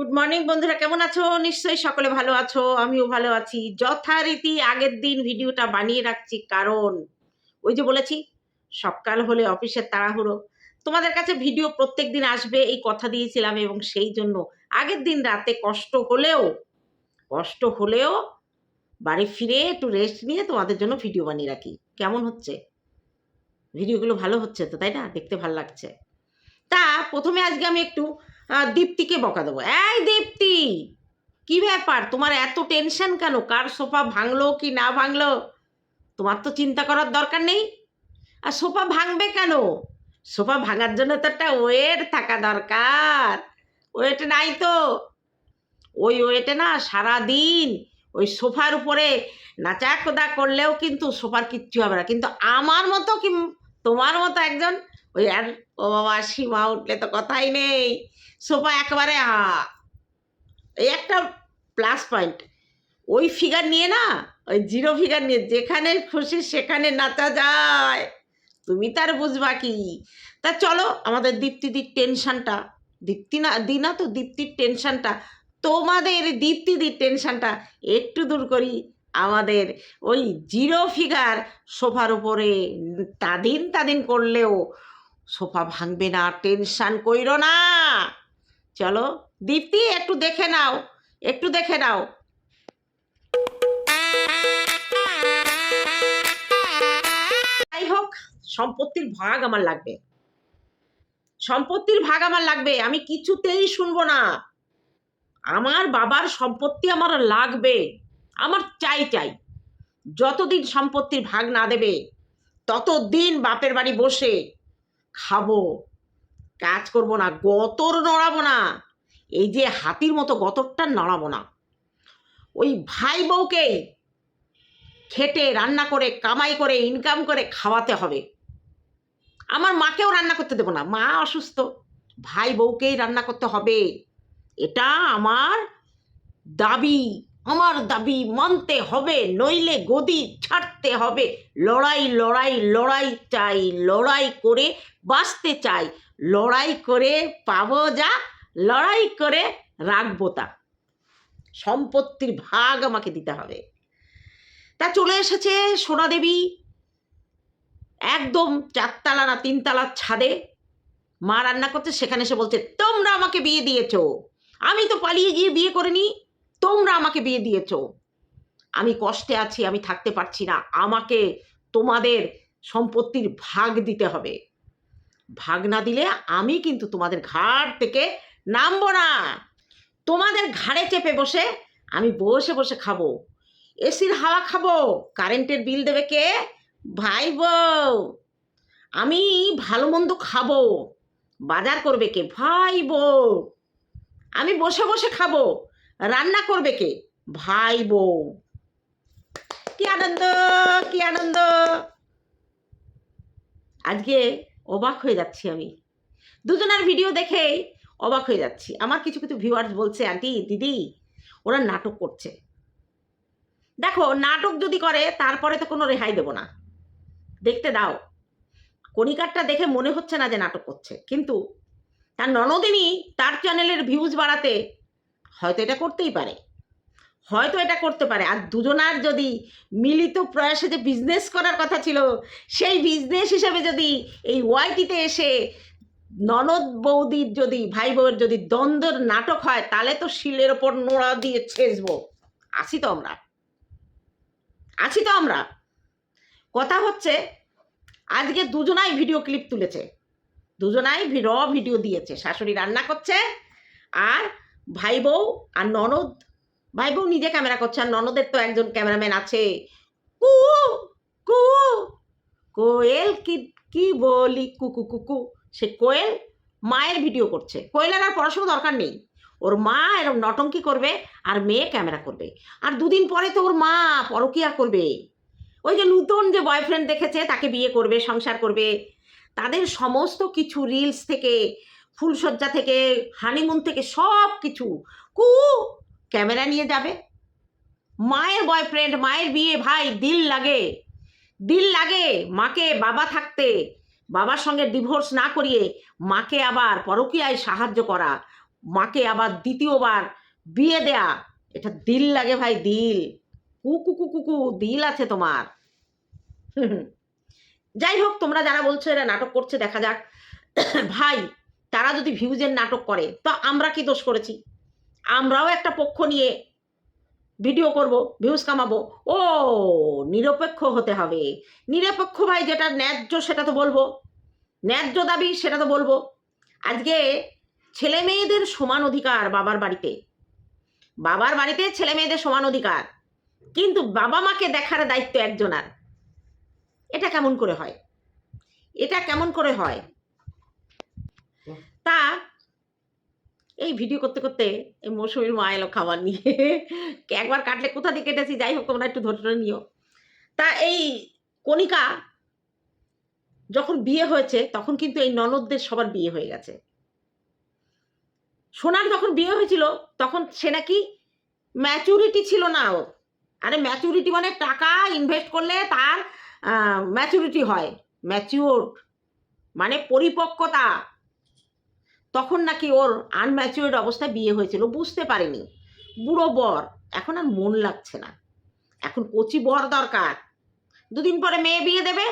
Good morning বন্ধুরা। কেমন আছো? নিশ্চয়ই সকলে ভালো আছো, আমিও ভালো আছি। যথারীতি আগের দিন ভিডিওটা বানিয়ে রাখছি, কারণ ওই যে বলেছি, সকাল হলে অফিসের তাড়াহুড়ো। তোমাদের কাছে ভিডিও প্রত্যেক দিন আসবে, এই কথা দিয়েছিলাম এবং সেই জন্য আগের দিন রাতে কষ্ট হলেও কষ্ট হলেও বাড়ি ফিরে একটু রেস্ট নিয়ে তোমাদের জন্য ভিডিও বানিয়ে রাখি। কেমন হচ্ছে? ভিডিওগুলো ভালো হচ্ছে তো, তাই না? দেখতে ভালো লাগছে। তা, প্রথমে আজকে আমি একটু দীপ্তিকে বকা দেবো। এই দীপ্তি, কি ব্যাপার? তোমার এত টেনশন কেন? কার সোফা ভাঙলো কি না ভাঙলো? তোমার তো চিন্তা করার দরকার নেই। আর সোফা ভাঙবে কেন? সোফা ভাঙার জন্য তো একটা ওয়েট থাকা দরকার। ওয়েট নাই তো। ওই ওয়েটে না সারা দিন ওই সোফার উপরে নাচা কোদা করলেও কিন্তু সোফার কিচ্ছু হবে না। কিন্তু আমার মতো কি তোমার মতো একজন? ওই আর, ও বাবা, সীমা, উঠলে তো কথাই নেই। সোফা একেবারে এই একটা প্লাস পয়েন্ট ওই ফিগার নিয়ে না, ওই জিরো ফিগার নিয়ে, যেখানে খুশি সেখানে নাচা যায়। তুমি তার বুঝবা কি? তা চলো, আমাদের দীপ্তিদির টেনশনটা দীপ্তি না, দিনা তো দীপ্তির টেনশনটা তোমাদের দীপ্তিদির টেনশনটা একটু দূর করি। আমাদের ওই জিরো ফিগার সোফার উপরে তাদিন তাদিন করলেও সোফা ভাঙবে না টেনশান কইরো না। চলো, দীপ্তি, একটু দেখে নাও, একটু দেখে নাও। যাই হোক, সম্পত্তির ভাগ আমার লাগবে। সম্পত্তির ভাগ আমার লাগবে, আমি কিছুতেই শুনব না। আমার বাবার সম্পত্তি আমার লাগবে, আমার চাই চাই। যতদিন সম্পত্তির ভাগ না দেবে, ততদিন বাপের বাড়ি বসে খাব। কাজ করব না, গতর নড়াবো না। এই যে হাতির মতো গতরটা নড়াবো না। ওই ভাই বউকে খেটে, রান্না করে, কামাই করে ইনকাম করে খাওয়াতে হবে। আমার মাকেও রান্না করতে দেবো না, মা অসুস্থ। ভাই বউকেই রান্না করতে হবে। এটা আমার দাবি। আমার দাবি মানতে হবে, নইলে গদি ছাড়তে হবে। লড়াই লড়াই লড়াই চাই, লড়াই করে বাঁচতে চাই। লড়াই করে পাবো যা, লড়াই করে রাখব তা। সম্পত্তির ভাগ আমাকে দিতে হবে। তা চলে এসেছে সোনা দেবী। একদম চারতলা না তিনতলার ছাদে মা রান্না করছে, সেখানে এসে বলছে, তোমরা আমাকে বিয়ে দিয়েছ। আমি তো পালিয়ে গিয়ে বিয়ে করে করিনি তোমরা আমাকে বিয়ে দিয়েছ। আমি কষ্টে আছি, আমি থাকতে পারছি না। আমাকে তোমাদের সম্পত্তির ভাগ দিতে হবে। ভাগ না দিলে আমি কিন্তু তোমাদের ঘাট থেকে নামবো না। তোমাদের ঘাড়ে চেপে বসে আমি বসে বসে খাব। এসির হাওয়া খাব। কারেন্টের বিল দেবে কে? ভাই বউ। আমি ভালো মন্দ খাব। বাজার করবে কে? ভাই বউ। আমি বসে বসে খাব। রান্না করবে কে? ভাই বউ। কি আনন্দ কি আনন্দ। আজকে অবাক হয়ে যাচ্ছি আমি। দুজনের ভিডিও দেখে অবাক হয়ে যাচ্ছি। আমার কিছু কিছু ভিউয়ার্স বলছে, আন্টি, দিদি, ওরা নাটক করছে। দেখো, নাটক যদি করে, তারপরে তো কোনো রেহাই দেবো না। দেখতে দাও। কণিকারটা দেখে মনে হচ্ছে না যে নাটক করছে। কিন্তু তার ননদিনী তার চ্যানেলের ভিউজ বাড়াতে হয়তো এটা করতেই পারে। হয়তো এটা করতে পারে। আর দুজনার যদি মিলিত প্রয়াসে যে বিজনেস করার কথা ছিল, সেই বিজনেস হিসাবে যদি এই ওয়াইটিতে এসে ননদ বৌদির যদি, ভাই বউয়ের যদি দ্বন্দ্বের নাটক হয়, তাহলে তো শিলের ওপর নোড়া দিয়ে ছেঁচবো। আছি তো আমরা। আছি তো আমরা। কথা হচ্ছে, আজকে দুজনাই ভিডিও ক্লিপ তুলেছে। দুজনাই র ভিডিও দিয়েছে। শাশুড়ি রান্না করছে, আর ভাই বউ আর ননদ। ভাই বউ নিজে ক্যামেরা করছে আর ননদের তো একজন ক্যামেরাম্যান আছে। কু কু কোয়েল কি কি বলি? কুকু কুকু সে কোয়েল মায়ের ভিডিও করছে। কোয়েলের আর পড়াশোনা দরকার নেই। ওর মা এরকম নটঙ্কি করবে আর মেয়ে ক্যামেরা করবে। আর দুদিন পরে তো ওর মা পরকিয়া করবে। ওই যে নূতন যে বয়ফ্রেন্ড দেখেছে, তাকে বিয়ে করবে, সংসার করবে। তাদের সমস্ত কিছু রিলস থেকে ফুলসজ্জা থেকে হানিমুন থেকে সব কিছু কু, ক্যামেরা নিয়ে যাবে। মায়ের বয়ফ্রেন্ড মায়ের বিয়ে, ভাই, দিল লাগে। দিল লাগে মাকে বাবা থাকতে, বাবার সঙ্গে ডিভোর্স না করিয়ে মাকে আবার পরকীয়ায় সাহায্য করা, মাকে আবার দ্বিতীয়বার বিয়ে দেয়া। এটা দিল লাগে ভাই, দিল। কুকু কুকু কু দিল আছে তোমার। যাই হোক, তোমরা যারা বলছো এরা নাটক করছে, দেখা যাক। ভাই তারা যদি ভিউজের নাটক করে, তো আমরা কি দোষ করেছি? আমরাও একটা পক্ষ নিয়ে ভিডিও করব, ভিউজ কামাবো। ও, নিরপেক্ষ হতে হবে। নিরপেক্ষ ভাই যেটা ন্যায্য সেটা তো বলব। ন্যায্য দাবি সেটা তো বলব। আজকে ছেলে মেয়েদের সমান অধিকার বাবার বাড়িতে। বাবার বাড়িতে ছেলে মেয়েদের সমান অধিকার। কিন্তু বাবা মাকে দেখার দায়িত্ব একজনার। এটা কেমন করে হয়? এটা কেমন করে হয়? তা এই ভিডিও করতে করতে এই মৌসুমীর মা এলো খাবার নিয়ে। একবার কাটলে কোথা দিয়ে কেটেছি? যাই হোক, তোমরা একটু ধরে ধরে নিও। তা এই কণিকা যখন বিয়ে হয়েছে, তখন কিন্তু এই ননদদের সবার বিয়ে হয়ে গেছে। সোনার যখন বিয়ে হয়েছিল, তখন সে নাকি ম্যাচুরিটি ছিল না ওর। আরে ম্যাচুরিটি মানে টাকা ইনভেস্ট করলে তার ম্যাচুরিটি হয়। ম্যাচিওর মানে পরিপক্কতা। তখন নাকি ওর আনম্যাচিওর্ড অবস্থায় বিয়ে হয়েছিল, বুঝতে পারেনি। বুড়ো বর, এখন আর মন লাগছে না। এখন কচি বর দরকার। দুদিন পরে মেয়ে বিয়ে দেবে,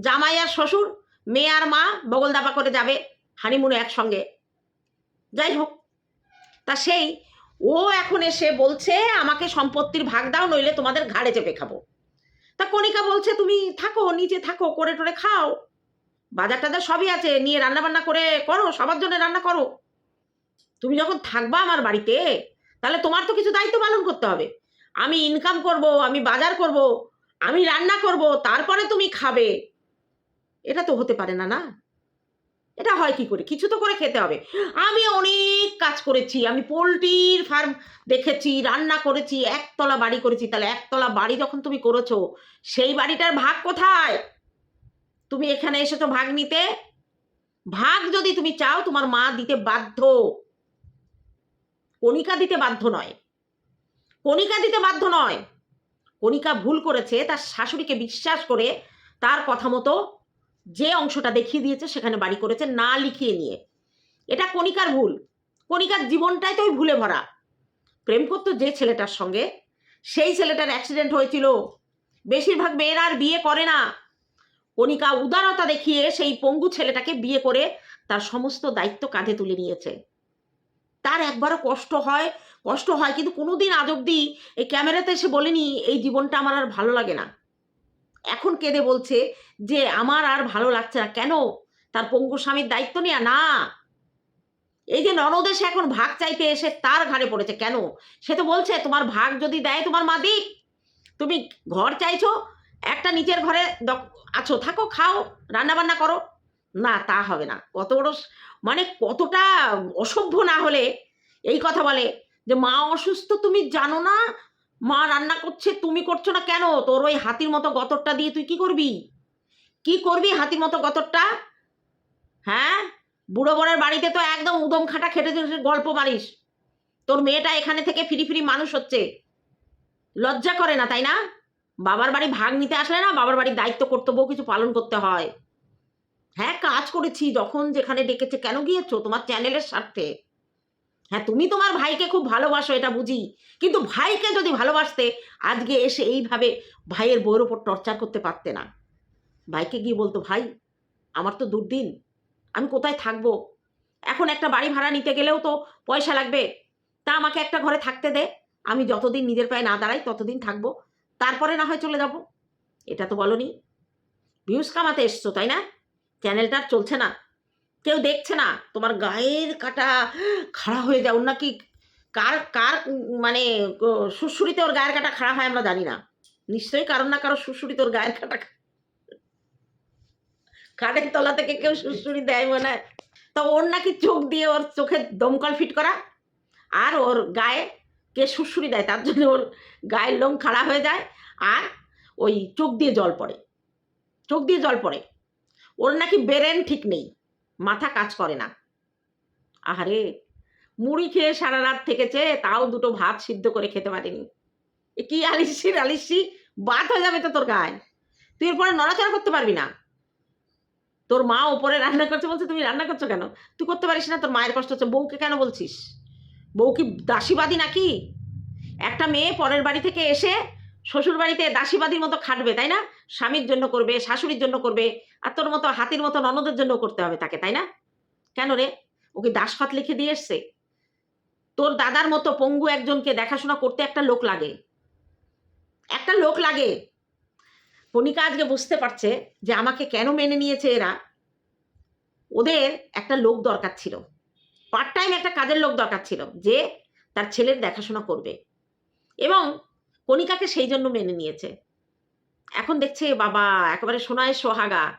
জামাই আর শ্বশুর, মেয়ে আর মা বগল দাপা করে যাবে হানিমুনে একসঙ্গে। যাই হোক, তা সেই, ও এখন এসে বলছে, আমাকে সম্পত্তির ভাগ দাও, নইলে তোমাদের ঘাড়ে চেপে খাব। তা কণিকা বলছে, তুমি থাকো নিচে থাকো করে টোরে খাও। বাজার টাজার সবই আছে, নিয়ে রান্না বান্না করে করো, সবার জন্য রান্না করো। তুমি যখন থাকবা আমার বাড়িতে, তাহলে তোমার তো কিছু দায়িত্ব পালন করতে হবে। আমি ইনকাম করব, আমি বাজার করব, আমি রান্না করব, তারপরে তুমি খাবে। এটা তো হতে পারে না না? এটা হয় কি করে? কিছু তো করে খেতে হবে। আমি অনেক কাজ করেছি, আমি পোলট্রির ফার্ম দেখেছি, রান্না করেছি, একতলা বাড়ি করেছি। তাহলে একতলা বাড়ি যখন তুমি করেছ, সেই বাড়িটার ভাগ কোথায়? তুমি এখানে এসেছ ভাগ নিতে? ভাগ যদি তুমি চাও, তোমার মা দিতে বাধ্য। কণিকা দিতে বাধ্য নয়। কণিকা দিতে বাধ্য নয়। কণিকা ভুল করেছে, তার শাশুড়িকে বিশ্বাস করে তার কথা মতো যে অংশটা দেখিয়ে দিয়েছে, সেখানে বাড়ি করেছে, না লিখিয়ে নিয়ে। এটা কণিকার ভুল। কণিকার জীবনটাই তো ওই ভুলে ভরা। প্রেম করতো যে ছেলেটার সঙ্গে, সেই ছেলেটার অ্যাক্সিডেন্ট হয়েছিল। বেশিরভাগ মেয়েরা আর বিয়ে করে না। কণিকা উদারতা দেখিয়ে সেই পঙ্গু ছেলেটাকে বিয়ে করে তার সমস্ত দায়িত্ব কাঁধে তুলে নিয়েছে। তার একবারও কষ্ট হয় কষ্ট হয়, কিন্তু কোনোদিন আজ অব্দি এই ক্যামেরাতে এসে বলেনি, এই জীবনটা আমার আর ভালো লাগে না। এখন কেঁদে বলছে যে, আমার আর ভালো লাগছে না। কেন? তার পঙ্গু স্বামীর দায়িত্ব নেয়া না। এই যে ননদে সে এখন ভাগ চাইতে এসে তার ঘাড়ে পড়েছে, কেন? সে তো বলছে, তোমার ভাগ যদি দেয় তোমার মা দিক তুমি ঘর চাইছো একটা নিচের ঘরে আছো, থাকো, খাও রান্না বান্না করো। না, তা হবে না। কত বড় মানে কতটা অসভ্য না হলে এই কথা বলে যে, মা অসুস্থ, তুমি জানো না? মা রান্না করছে, তুমি করছ না কেন? তোর ওই হাতির মতো গতরটা দিয়ে তুই কি করবি? কি করবি হাতির মতো গতরটা? হ্যাঁ? বুড়ো বড়ের বাড়িতে তো একদম উদম খেটে খেটে গল্প মারিস। তোর মেয়েটা এখানে থেকে ফিরি ফিরি মানুষ হচ্ছে। লজ্জা করে না, তাই না? বাবার বাড়ি ভাগ নিতে আসলে না বাবার বাড়ির দায়িত্ব কর্তব্য কিছু পালন করতে হয়। হ্যাঁ কাজ করেছি যখন যেখানে ডেকেছে, কেন গিয়েছো? তোমার চ্যানেলের স্বার্থে। হ্যাঁ তুমি তোমার ভাইকে খুব ভালোবাসো, এটা বুঝি। কিন্তু ভাইকে যদি ভালোবাসতে, আজকে এসে এইভাবে ভাইয়ের বইয়ের ওপর টর্চার করতে পারতে না। ভাইকে গিয়ে বলতো, ভাই, আমার তো দুর্দিন, আমি কোথায় থাকব? এখন একটা বাড়ি ভাড়া নিতে গেলেও তো পয়সা লাগবে। তা আমাকে একটা ঘরে থাকতে দে। আমি যতদিন নিজের পায়ে না দাঁড়াই, ততদিন থাকব। তারপরে না হয় চলে যাব। এটা তো বলনি। ভিউজ কামাতে এসছো, তাই না? চ্যানেলটা চলছে না। কেউ দেখছে না। তোমার গায়ের কাটা খাড়া হয়ে যাও নাকি? কার কার মানে সুড়সুড়িতে ওর গায়ের কাটা খাড়া হয় আমরা জানি না। নিশ্চয়ই কারণ না কারও সুড়সুড়িতে ওর গায়ের কাটা কাঠের তলা থেকে কেউ সুড়সুড়ি দেয় মনে হয়। তো ওর নাকি চোখ দিয়ে ওর চোখে দমকল ফিট করা। আর ওর গায়ে কে সুড়সুড়ি দেয়, তার জন্য ওর গায়ের লোম খাড়া হয়ে যায় আর ওই চোখ দিয়ে জল পড়ে। চোখ দিয়ে জল পড়ে। ওর নাকি ব্রেন ঠিক নেই, মাথা কাজ করে না। আহারে, মুড়ি খেয়ে সারা রাত থেকেছে, তাও দুটো ভাত সিদ্ধ করে খেতে পারেনি। কি আলিসি আলিসি, বাদ হয়ে যাবে তো তোর গায়ে। তুই এরপরে নড়াচড়া করতে পারবি না। তোর মা ওপরে রান্না করছে বলছে, তুমি রান্না করছ কেন? তুই করতে পারিস না, তোর মায়ের কষ্ট হচ্ছে, বউকে কেন বলছিস? বউ কি দাসীবাদী নাকি? একটা মেয়ে পরের বাড়ি থেকে এসে শ্বশুর বাড়িতে দাসীবাদীর মতো খাটবে, তাই না? স্বামীর জন্য করবে, শাশুড়ির জন্য করবে, আর তোর মতো হাতির মতো ননদের জন্য করতে হবে তাকে, তাই না? কেন রে? ওকে দাসখত লিখে দিয়ে এসছে? তোর দাদার মতো পঙ্গু একজনকে দেখাশোনা করতে একটা লোক লাগে। একটা লোক লাগে। কণিকা আজকে বুঝতে পারছে যে আমাকে কেন মেনে নিয়েছে এরা? ওদের একটা লোক দরকার ছিল। পার্ট টাইম একটা কাজের লোক দরকার ছিল, যে তার ছেলের দেখাশোনা করবে। এবং কণিকাকে সেই জন্য মেনে নিয়েছে। এখন দেখছে, বাবা, একেবারে সোনায় সোহাগা।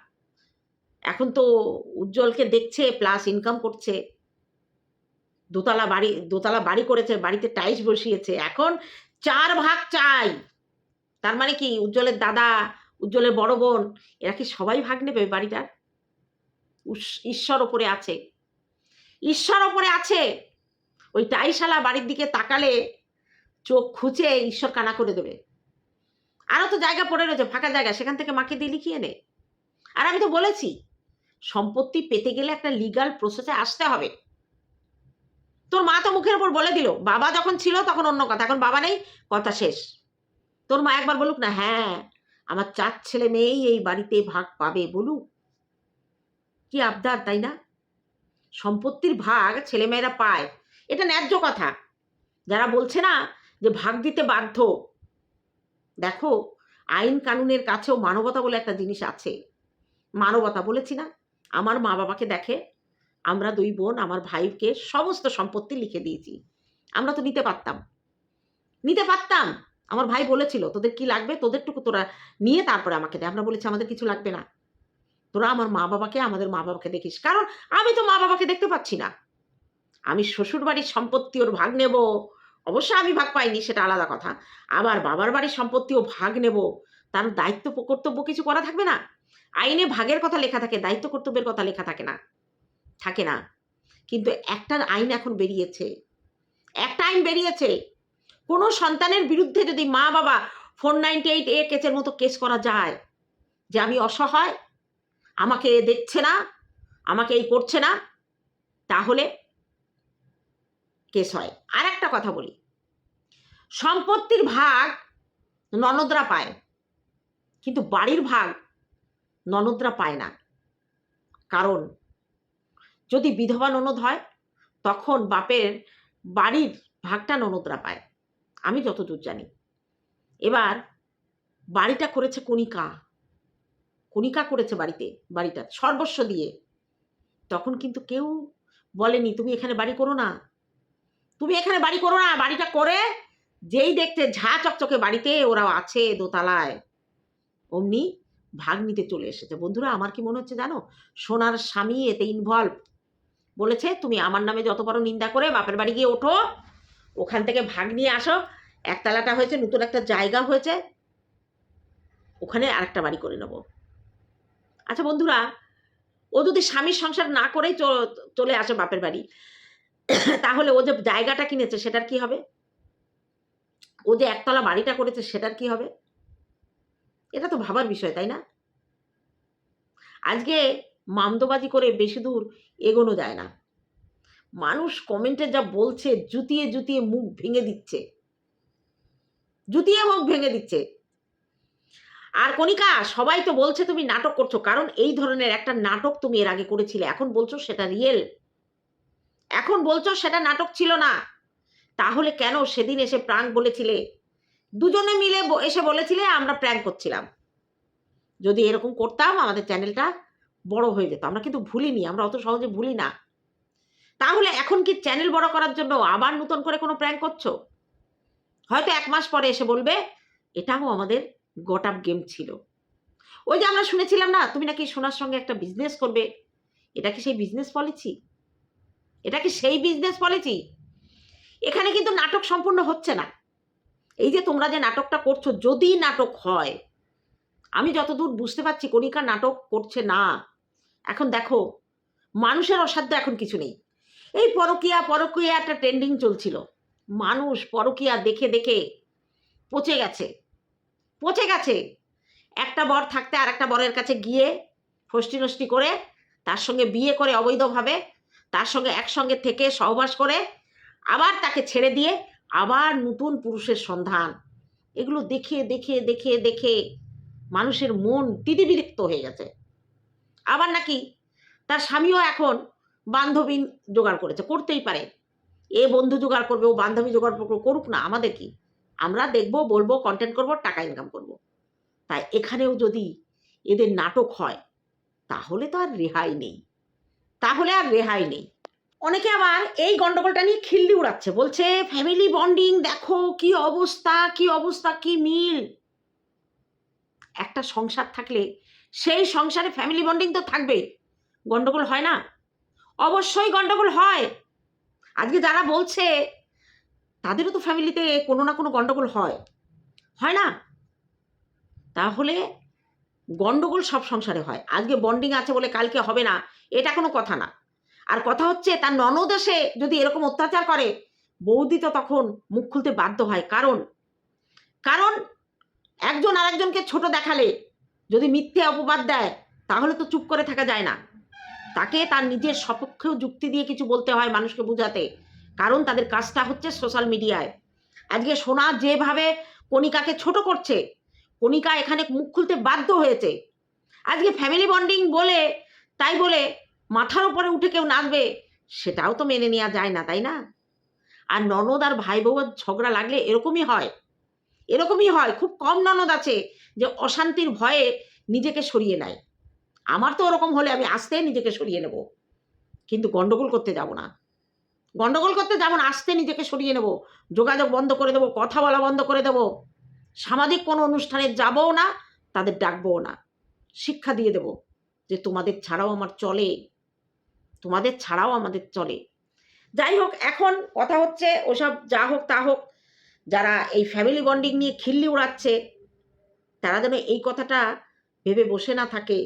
এখন তো উজ্জ্বলকে দেখছে প্লাস ইনকাম করছে। দোতলা বাড়ি দোতলা বাড়ি করেছে, বাড়িতে টাইলস বসিয়েছে। এখন চার ভাগ চাই। তার মানে কি, উজ্জ্বলের দাদা, উজ্জ্বলের বড় বোন, এরা কি সবাই ভাগ নেবে বাড়িটার? ঈশ্বর ওপরে আছে। ঈশ্বর ওপরে আছে। ওই টাইশালা বাড়ির দিকে তাকালে চোখ খুঁচে ঈশ্বর কানা করে দেবে। আরও তো জায়গা পড়ে রয়েছে, ফাঁকা জায়গা, সেখান থেকে মাকে দিয়ে লিখিয়ে নে। আর আমি তো বলেছি, সম্পত্তি পেতে গেলে একটা লিগাল প্রসেসে আসতে হবে। তোর মা তো মুখের উপর বলে দিল, বাবা যখন ছিল তখন অন্য কথা, এখন বাবা নেই, কথা শেষ। তোর মা একবার বলুক না হ্যাঁ আমার চার ছেলে মেয়েই এই বাড়িতে ভাগ পাবে, বলুক। কি আবদার, তাই না? সম্পত্তির ভাগ ছেলেমেয়েরা পায়। এটা ন্যায্য কথা। যারা বলছে না যে ভাগ দিতে বাধ্য, দেখো, আইন কানুনের কাছেও মানবতা বলে একটা জিনিস আছে। মানবতা বলেছি না, আমার মা বাবাকে দেখে, আমরা দুই বোন, আমার ভাইকে সমস্ত সম্পত্তি লিখে দিয়েছি। আমরা তো নিতে পারতাম। নিতে পারতাম। আমার ভাই বলেছিল, তোদের কি লাগবে? তোদেরটুকু তোরা নিয়ে তারপরে আমাকে দে। আমরা বলেছি, আমাদের কিছু লাগবে না। তোরা আমার মা বাবাকে আমাদের মা বাবাকে দেখিস। কারণ আমি তো মা বাবাকে দেখতে পাচ্ছি না। আমি শ্বশুর বাড়ির সম্পত্তি ওর ভাগ নেব। অবশ্য আমি ভাগ পাইনি, সেটা আলাদা কথা। আবার বাবার বাড়ির সম্পত্তিও ভাগ নেব। তার দায়িত্ব কর্তব্য কিছু করা থাকবে না? আইনে ভাগের কথা লেখা থাকে, দায়িত্ব কর্তব্যের কথা লেখা থাকে না। থাকে না। কিন্তু একটা আইন এখন বেরিয়েছে। একটা আইন বেরিয়েছে। কোনো সন্তানের বিরুদ্ধে যদি মা বাবা ফোর নাইনটি এইট এ কেসের মতো কেস করা যায়, যে আমি অসহায় আমাকে দেখছে না, আমাকে এই করছে না, তাহলে কেস হয়। আর একটা কথা বলি, সম্পত্তির ভাগ ননদরা পায়, কিন্তু বাড়ির ভাগ ননদরা পায় না। কারণ যদি বিধবা ননদ হয়, তখন বাপের বাড়ির ভাগটা ননদরা পায়। আমি যতদূর জানি। এবার বাড়িটা করেছে কণিকা। কণিকা করেছে বাড়িতে, বাড়িটা, সর্বস্ব দিয়ে। তখন কিন্তু কেউ বলেনি, তুমি এখানে বাড়ি করো না। তুমি এখানে বাড়ি করো না, বাড়িটা করে। যেই দেখতে ঝা চকচকে বাড়িতে ওরা আছে দোতলায়। অমনি ভাগ নিতে চলে এসেছে। বন্ধুরা, আমার কি মনে হচ্ছে জানো? সোনার স্বামী এতে ইনভলভ বলেছে, তুমি আমার নামে যত বড় নিন্দা করে বাপের বাড়ি গিয়ে ওঠো। ওখান থেকে ভাগ নিয়ে আসো। একতলাটা হয়েছে, নতুন একটা জায়গা হয়েছে। ওখানে আরেকটা বাড়ি করে নেব। আচ্ছা বন্ধুরা, ও যদি স্বামীর সংসার না করেই চলে আসে বাপের বাড়ি, তাহলে ও যে জায়গাটা কিনেছে সেটার কি হবে? ও যে একতলা বাড়িটা করেছে সেটার কি হবে? এটা তো ভাবার বিষয়, তাই না? আজকে মামদোবাজি করে বেশি দূর এগোনো যায় না। মানুষ কমেন্টে যা বলছে, জুতিয়ে জুতিয়ে মুখ ভেঙে দিচ্ছে। জুতিয়ে মুখ ভেঙে দিচ্ছে। আর কণিকা, সবাই তো বলছে তুমি নাটক করছ, কারণ এই ধরনের একটা নাটক তুমি এর আগে করেছিলে। এখন বলছো সেটা রিয়েল এখন বলছো সেটা নাটক ছিল না। তাহলে কেন সেদিন এসে প্রাঙ্ক বলেছিলে? দুজনে মিলে এসে বলেছিলে, আমরা প্র্যাঙ্ক করছিলাম। যদি এরকম করতাম, আমাদের চ্যানেলটা বড় হয়ে যেত। আমরা কিন্তু ভুলিনি, আমরা অত সহজে ভুলি না। তাহলে এখন কি চ্যানেল বড় করার জন্য আবার নতুন করে কোনো প্র্যাঙ্ক করছ? হয়তো এক মাস পরে এসে বলবে, এটাও আমাদের গট আপ গেম ছিল। ওই যে আমরা শুনেছিলাম না, তুমি নাকি সোনার সঙ্গে একটা বিজনেস করবে। এটা কি সেই বিজনেস পলিসি এটা কি সেই বিজনেস পলিসি এখানে কিন্তু নাটক সম্পূর্ণ হচ্ছে না। এই যে তোমরা যে নাটকটা করছ, যদি নাটক হয়, আমি যতদূর বুঝতে পারছি কণিকা নাটক করছে না। এখন দেখো, মানুষের অসাধ্য এখন কিছু নেই। এই পরকিয়া পরকিয়া একটা ট্রেন্ডিং চলছিল। মানুষ পরকিয়া দেখে দেখে পচে গেছে। পচে গেছে। একটা বর থাকতে আর একটা বরের কাছে গিয়ে ফষ্টি নষ্টি করে, তার সঙ্গে বিয়ে করে অবৈধভাবে, তার সঙ্গে একসঙ্গে থেকে সহবাস করে, আবার তাকে ছেড়ে দিয়ে আবার নতুন পুরুষের সন্ধান। এগুলো দেখে দেখে দেখে দেখে মানুষের মন তিতিবিরক্ত হয়ে গেছে। আবার নাকি তার স্বামীও এখন বান্ধবী জোগাড় করেছে, করতেই পারে। এ বন্ধু জোগাড় করবে, ও বান্ধবী জোগাড় করুক না, আমাদের কি? আমরা দেখব, বলব কন্টেন্ট করব, টাকা ইনকাম করব। তাই এখানেও যদি এদের নাটক হয়, তাহলে তো আর রেহাই নেই। তাহলে আর রেহাই নেই। অনেকে আবার এই গন্ডগোলটা নিয়ে খিল্লি উড়াচ্ছে। বলছে ফ্যামিলি বন্ডিং দেখো কি অবস্থা কি অবস্থা, কি মিল? একটা সংসার থাকলে, সেই সংসারে ফ্যামিলি বন্ডিং তো থাকবে। গন্ডগোল হয় না। অবশ্যই গন্ডগোল হয়। আজকে যারা বলছে তাদেরও তো ফ্যামিলিতে কোনো না কোনো গন্ডগোল হয়। হয় না? তাহলে গন্ডগোল সব সংসারে হয়। আজকে বন্ডিং আছে বলে কালকে হবে না, এটা কোনো কথা না। আর কথা হচ্ছে, তার ননদ এসে যদি এরকম অত্যাচার করে, বৌদি তো তখন মুখ খুলতে বাধ্য হয়। কারণ কারণ একজন আরেকজনকে ছোট দেখালে, যদি মিথ্যে অপবাদ দেয়, তাহলে তো চুপ করে থাকা যায় না। তাকে তার নিজের সপক্ষেও যুক্তি দিয়ে কিছু বলতে হয় মানুষকে বোঝাতে। কারণ তাদের কাজটা হচ্ছে সোশ্যাল মিডিয়ায়। আজকে সোনা যেভাবে কণিকাকে ছোট করছে, কণিকা এখানে মুখ খুলতে বাধ্য হয়েছে। আজকে ফ্যামিলি বন্ডিং বলে, তাই বলে মাথার উপরে উঠে কেউ নাচবে, সেটাও তো মেনে নেওয়া যায় না, তাই না? আর ননদ আর ভাই বউয়ের ঝগড়া লাগলে এরকমই হয়। এরকমই হয়, খুব কম ননদ আছে যে অশান্তির ভয়ে নিজেকে সরিয়ে নেয়। আমার তো ওরকম হলে আমি আসতে নিজেকে সরিয়ে নেব। কিন্তু গন্ডগোল করতে যাব না। গন্ডগোল করতে যেমন আসতে নিজেকে সরিয়ে নেব, যোগাযোগ বন্ধ করে দেবো, কথা বলা বন্ধ করে দেবো, সামাজিক কোনো অনুষ্ঠানে যাবও না, তাদের ডাকবও না, শিক্ষা দিয়ে দেব যে তোমাদের ছাড়াও আমার চলে, তোমাদের ছাড়াও আমাদের চলে। যাই হোক, এখন কথা হচ্ছে ওসব যা হোক তা হোক, যারা এই ফ্যামিলি বন্ডিং নিয়ে খিল্লি উড়াচ্ছে, তারা যেন এই কথাটা ভেবে বসে না থাকে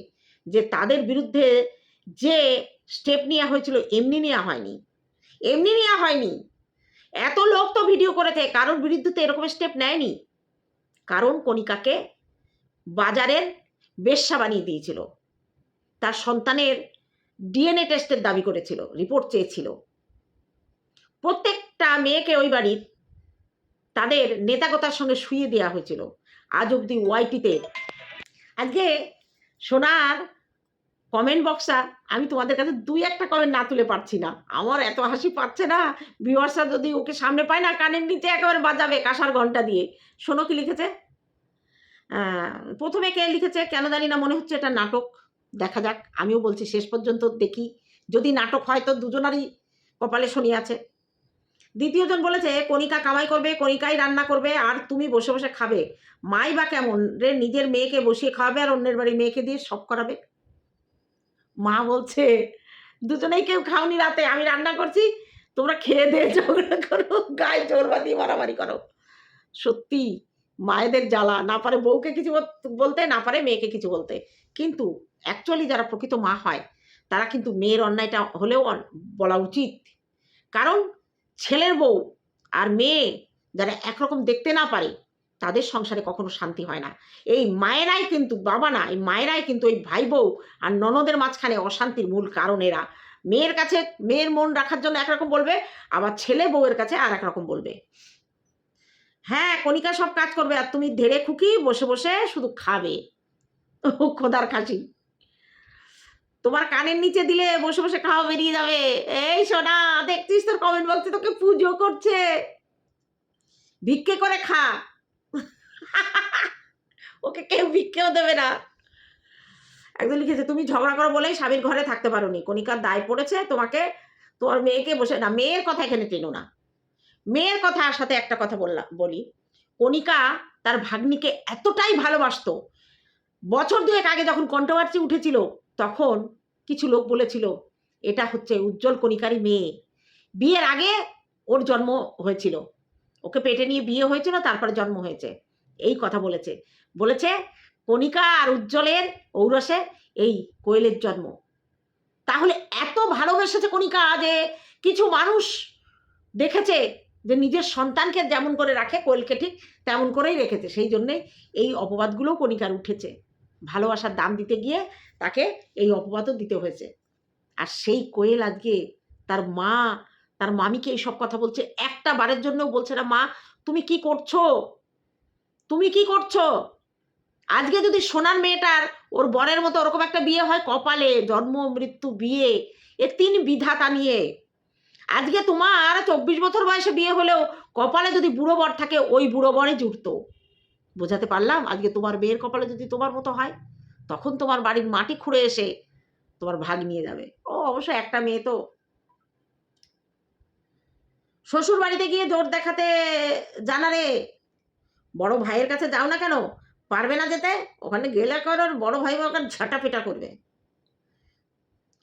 যে তাদের বিরুদ্ধে যে স্টেপ নেওয়া হয়েছিল, এমনি নেওয়া হয়নি। এমনি নেওয়া হয়নি। এত লোক তো ভিডিও করেছে, কারোর বিরুদ্ধে তো এরকম স্টেপ নেয়নি। কারণ কণিকাকে বাজারের বেশ্যা বানিয়ে দিয়েছিল। তার সন্তানের ডিএনএ টেস্টের দাবি করেছিল রিপোর্ট চেয়েছিল। প্রত্যেকটা মেয়েকে ওই বাড়ির তাদের নেতাগতার সঙ্গে শুয়ে দেওয়া হয়েছিল। আজ অবধি ওয়াইটিতে আজকে সোনার কমেন্ট বক্সা আমি তোমাদের কাছে দুই একটা কমেন্ট না তুলে পারছি না। আমার এত হাসি পাচ্ছে না। ভিউয়ার্সরা যদি ওকে সামনে পায় না, কানের নিচে একেবারে বাজাবে কাঁসার ঘণ্টা দিয়ে। শোনো কি লিখেছে? প্রথমে কে লিখেছে? কেন জানি না, মনে হচ্ছে এটা নাটক। দেখা যাক, আমিও বলছি শেষ পর্যন্ত দেখি। যদি নাটক হয় তো দুজনারই কপালে শনি আছে। দ্বিতীয়জন বলেছে, কণিকা কামাই করবে, কণিকাই রান্না করবে, আর তুমি বসে বসে খাবে। মাই বা কেমন? রে, নিজের মেয়েকে বসিয়ে খাওয়াবে আর অন্যের বাড়ি মেয়েকে দিয়ে সব করাবে? মা বলছে, দুজনেই কেউ খাওনি রাতে, আমি রান্না করছি, তোমরা খেয়ে দিয়ে ঝগড়া করো, গায়ে জোর বাঁধিয়ে মারামারি করো। সত্যি, মায়েদের জ্বালা, না পারে বউকে কিছু বল- বলতে, না পারে মেয়েকে কিছু বলতে। কিন্তু অ্যাকচুয়ালি যারা প্রকৃত মা হয়, তারা কিন্তু মেয়ের অন্যায়টা হলেও বলা উচিত। কারণ ছেলের বউ আর মেয়ে যারা একরকম দেখতে না পারে তাদের সংসারে কখনো শান্তি হয় না। এই মায়েরাই কিন্তু বাবা না, এই মায়েরাই কিন্তু ওই ভাই বউ আর ননদের মাঝখানে অশান্তির মূল কারণ এরা। মেয়ের কাছে মেয়ের মন রাখার জন্য একরকম বলবে, আবার ছেলে বউয়ের কাছে আর একরকম বলবে। হ্যাঁ কণিকা সব কাজ করবে আর তুমি ধেড়ে খুকি বসে বসে শুধু খাবে। ও খোদার খাসি। তোমার কানের নিচে দিলে বসে বসে খাওয়া বেরিয়ে যাবে। এই সোনা, দেখছিস তোর কমেন্ট বক্সে তোকে পুজো করছে। ভিক্ষে করে খা। ওকে কেউ ভিক্ষেও দেবে না। একজন লিখেছে, তুমি ঝগড়া করো বলেই স্বামীর ঘরে থাকতে পারো নি কণিকার দায় পড়েছে, তোমাকে, তোমার মেয়েকে বসে না, মেয়ের কথা এখানে টেনো না। মেয়ের কথা সাথে একটা কথা বললাম বলি। কণিকা তার ভাগ্নিকে এতটাই ভালোবাসতো। বছর দুয়েক আগে যখন কন্ট্রোভার্সি উঠেছিল, তখন কিছু লোক বলেছিল, এটা হচ্ছে উজ্জ্বল কণিকারই মেয়ে। বিয়ের আগে ওর জন্ম হয়েছিল। ওকে পেটে নিয়ে বিয়ে হয়েছিল, তারপরে জন্ম হয়েছে। এই কথা বলেছে। বলেছে, কণিকা আর উজ্জ্বলের ঔরসে এই কোয়েলের জন্ম। তাহলে এত ভালোবেসেছে কণিকা যে কিছু মানুষ দেখেছে যে নিজের সন্তানকে যেমন করে রাখে, কোয়েলকে ঠিক তেমন করেই রেখেছে। সেই জন্যে এই অপবাদগুলোও কণিকার উঠেছে। ভালোবাসার দাম দিতে গিয়ে তাকে এই অপবাদও দিতে হয়েছে। আর সেই কোয়েল আজকে তার মা, তার মামিকে এইসব কথা বলছে। একটা বারের জন্যও বলছে না, মা, তুমি কি করছ? তুমি কি করছ? আজকে যদি সোনার মেয়েটার ওর বরের মতো ওরকম একটা বিয়ে হয়, কপালে জন্ম, মৃত্যু, বিয়ে, এ তিন বিধাতা নিয়ে। আজকে তোমার চব্বিশ বছর বয়সে বিয়ে হলেও কপালে যদি বুড়ো বর থাকে, ওই বুড়ো বরে জুটতো বোঝাতে পারলাম? আজকে তোমার মেয়ের কপালে যদি তোমার মতো হয়, তখন তোমার বাড়ির মাটি খুঁড়ে এসে তোমার ভাগ নিয়ে যাবে। ও, অবশ্য একটা মেয়ে তো। শ্বশুর বাড়িতে গিয়ে জোর দেখাতে জানা রে বড় ভাইয়ের কাছে যাও না কেন? পারবে না যেতে? ওখানে গেলে কর ওর বড় ভাই ওখানে ঝাঁটা পেটা করবে।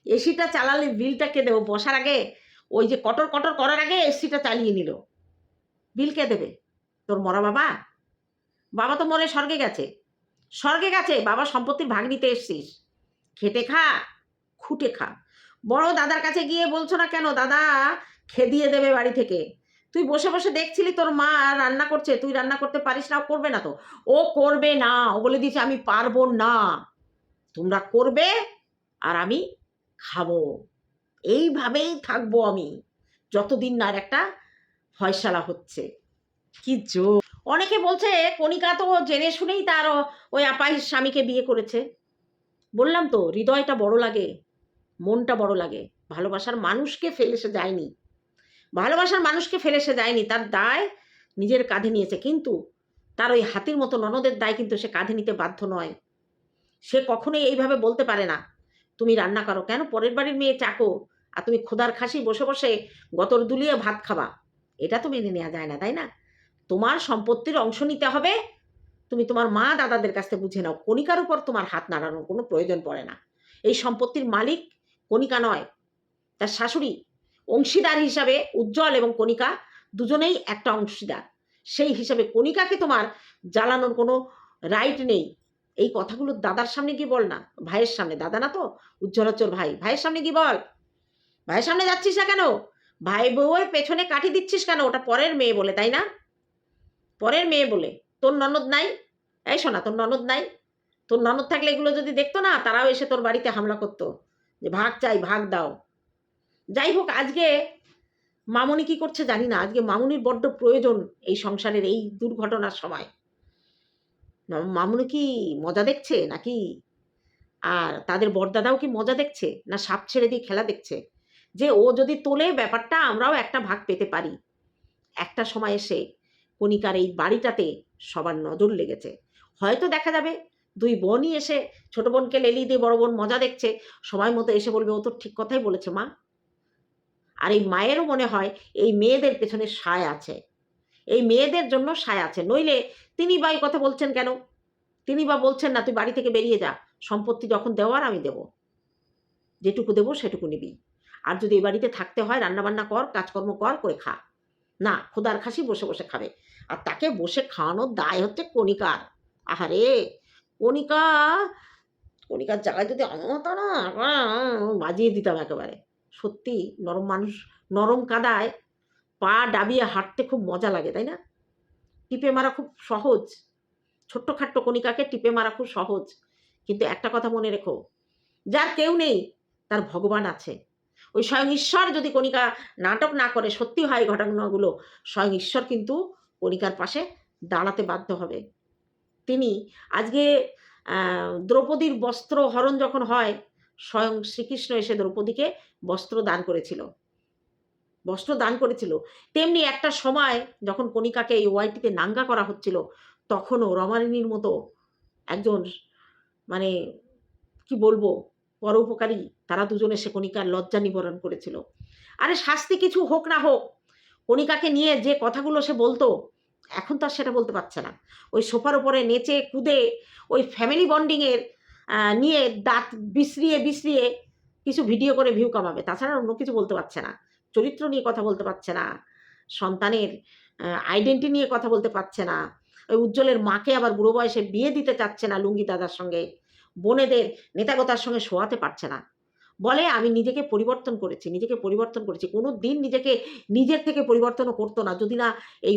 এসিটা চালালে বিলটা কে দেবো? বসার আগে, ওই যে কটর কটর করার আগে এসিটা চালিয়ে নিল। বিল কে দেবে? তোর মরা বাবা? বাবা তো মরে স্বর্গে গেছে। স্বর্গে গেছে, বাবা সম্পত্তির ভাগ নিতে এসছিস। খেটে খা, খুঁটে খা। বড় দাদার কাছে গিয়ে বলছো না কেন? দাদা, খেদিয়ে দেবে বাড়ি থেকে। তুই বসে বসে দেখছিলি তোর মা রান্না করছে, তুই রান্না করতে পারিস না করবে না তো। ও করবে না, ও বলে দিয়েছে আমি পারব না। তোমরা করবে আর আমি খাব। এইভাবেই থাকব আমি। যতদিন না একটা ফয়সালা হচ্ছে। কি জো অনেকে বলছে, কণিকা তো জেনে শুনেই তার ওই আপাহির স্বামীকে বিয়ে করেছে। বললাম তো, হৃদয়টা বড় লাগে, মনটা বড় লাগে। ভালোবাসার মানুষকে ফেলে সে যায়নি। ভালোবাসার মানুষকে ফেলে সে যায়নি তার দায় নিজের কাঁধে নিয়েছে। কিন্তু তার ওই হাতির মতো ননদের দায় কিন্তু সে কাঁধে নিতে বাধ্য নয়। সে কখনোই এইভাবে বলতে পারে না, তুমি রান্না করো কেন? পরের বাড়ির মেয়ে চাকো আর তুমি খোদার খাসি বসে বসে গতর দুলিয়ে ভাত খাবা। এটা তো মেনে নেওয়া যায় না, তাই না? তোমার সম্পত্তির অংশ নিতে হবে। তুমি তোমার মা দাদাদের কাছ থেকে বুঝে নাও, কণিকার উপর তোমার হাত নাড়ানোর কোনো প্রয়োজন পড়ে না। এই সম্পত্তির মালিক কণিকা নয়, তার শাশুড়ি অংশীদার হিসাবে উজ্জ্বল এবং কণিকা দুজনেই একটা অংশীদার। সেই হিসাবে কণিকাকে তোমার জ্বালানোর কোনো রাইট নেই। এই কথাগুলো দাদার সামনে গিয়ে বল না, ভাইয়ের সামনে। দাদা না তো? উজ্জ্বল উজ্জ্বলচর ভাই। ভাইয়ের সামনে গিয়ে বল। ভাইয়ের সামনে যাচ্ছিস না কেন? ভাই বউয়ের পেছনে কাঠি দিচ্ছিস কেন? ওটা পরের মেয়ে বলে, তাই না? পরের মেয়ে বলে। তোর ননদ নাই? এই শোনা, তোর ননদ নাই? তোর ননদ থাকলে এগুলো যদি দেখতো না, তারাও এসে তোর বাড়িতে হামলা করতো। যে, ভাগ চাই, ভাগ দাও। যাই হোক আজকে মামনি কি করছে জানি না। আজকে মামুনির বড্ড প্রয়োজন এই সংসারের এই দুর্ঘটনার সময়। মামুনি কি মজা দেখছে নাকি? আর তাদের বরদাদাও কি মজা দেখছে না সাপ ছেড়ে দিয়ে খেলা দেখছে? যে ও যদি তোলে, ব্যাপারটা আমরাও একটা ভাগ পেতে পারি। একটা সময় এসে কণিকার এই বাড়িটাতে সবার নজর লেগেছে। হয়তো দেখা যাবে দুই বোনই এসে ছোট বোনকে লেলি দিয়ে বড় বোন মজা দেখছে। সময় মতো এসে বলবে, ও তো ঠিক কথাই বলেছে মা। আর এই মায়েরও মনে হয় এই মেয়েদের পেছনে সায় আছে। এই মেয়েদের জন্য সায় আছে। নইলে তিনি বা এই কথা বলছেন কেন? তিনি বা বলছেন না, তুই বাড়ি থেকে বেরিয়ে যা। সম্পত্তি যখন দেওয়ার আমি দেব। যেটুকু দেবো সেটুকু নিবি। আর যদি এই বাড়িতে থাকতে হয়, রান্নাবান্না কর, কাজকর্ম কর, করে খা। না, খোদার খাসি বসে বসে খাবে। আর তাকে বসে খাওয়ানোর দায় হচ্ছে কণিকার। আহারে, কণিকা, কণিকার জায়গায় যদি আমি হতো না বাজিয়ে দিতাম একেবারে। সত্যি নরম মানুষ, নরম কাদায় পা ডাবিয়ে হাঁটতে খুব মজা লাগে, তাই না? টিপে মারা খুব সহজ। ছোট্ট খাট্ট কণিকাকে টিপে মারা খুব সহজ। কিন্তু একটা কথা মনে রেখো, যার কেউ নেই, তার ভগবান আছে। ওই স্বয়ং ঈশ্বর যদি কণিকা নাটক না করে, সত্যি হয় ঘটনাগুলো, স্বয়ং ঈশ্বর কিন্তু কণিকার পাশে দাঁড়াতে বাধ্য হবে। তিনি আজকে দ্রৌপদীর বস্ত্র হরণ যখন হয় স্বয়ং শ্রীকৃষ্ণ এসে দ্রৌপদীকে বস্ত্র দান করেছিল। বস্ত্র দান করেছিল। তেমনি একটা সময় যখন কণিকাকে এই ওয়াইটিতে নাঙ্গা করা হচ্ছিল, তখনও রমালিনীর মতো একজন মানে কি বলব, পরোপকারী, তারা দুজনে সে কণিকার লজ্জা নিবরণ করেছিল। আরে শাস্তি কিছু হোক না হোক, কণিকাকে নিয়ে যে কথাগুলো সে বলতো, এখন তো আর সেটা বলতে পারছে না। ওই সোফার উপরে নেচে, কুদে, ওই ফ্যামিলি বন্ডিংয়ের নিয়ে দাঁত বিসরিয়ে বিশ্রিয়ে কিছু ভিডিও করে ভিউ কামাবে। তাছাড়া অন্য কিছু বলতে পারছে না। চরিত্র নিয়ে কথা বলতে পারছে না। সন্তানের আইডেন্টি নিয়ে কথা বলতে পারছে না। ওই উজ্জ্বলের মাকে আবার বুড়ো বয়সে বিয়ে দিতে চাচ্ছে না লুঙ্গি দাদার সঙ্গে। বোনেদের নেতাগতার সঙ্গে শোয়াতে পারছে না। বলে, আমি নিজেকে পরিবর্তন করেছি, নিজেকে পরিবর্তন করেছি। কোনো দিন নিজেকে, নিজের থেকে পরিবর্তনও করতো না। যদি না এই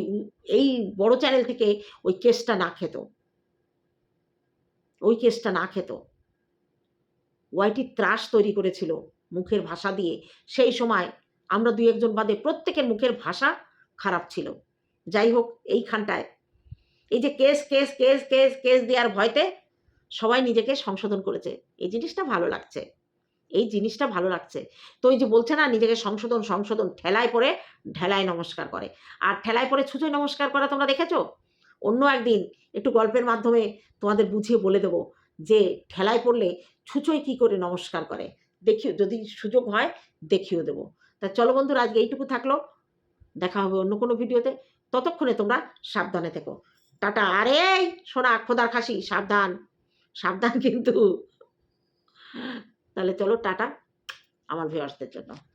এই বড় চ্যানেল থেকে ওই কেসটা না খেত। ওই কেসটা না খেত। ওয়াইটি ত্রাস তৈরি করেছিল মুখের ভাষা দিয়ে। সেই সময় আমরা দুই একজন বাদে প্রত্যেকের মুখের ভাষা খারাপ ছিল। যাই হোক, এইখানটায়। এই যে case case case case case দেওয়ার ভয়তে সবাই নিজেকে সংশোধন করেছে। এই জিনিসটা ভালো লাগছে। এই জিনিসটা ভালো লাগছে। তো ওই যে বলছে না, নিজেকে সংশোধন সংশোধন, ঠেলায় পরে ঢেলায় নমস্কার করে। আর ঠেলায় পরে ছুঁচোয় নমস্কার করা তোমরা দেখেছ? অন্য একদিন একটু গল্পের মাধ্যমে তোমাদের বুঝিয়ে বলে দেবো যে ঠেলায় পড়লে ছুঁচোয় কী করে নমস্কার করে। দেখিও, যদি সুযোগ হয় দেখিও দেবো। তা চলো বন্ধুরা, আজকে এইটুকু থাকল। দেখা হবে অন্য কোনো ভিডিওতে। ততক্ষণে তোমরা সাবধানে থেকো। টাটা। আরে সোনা, খোদার খাসি, সাবধান। সাবধান কিন্তু। তাহলে চলো, টাটা। আমার ভিউয়ার্সদের জন্য।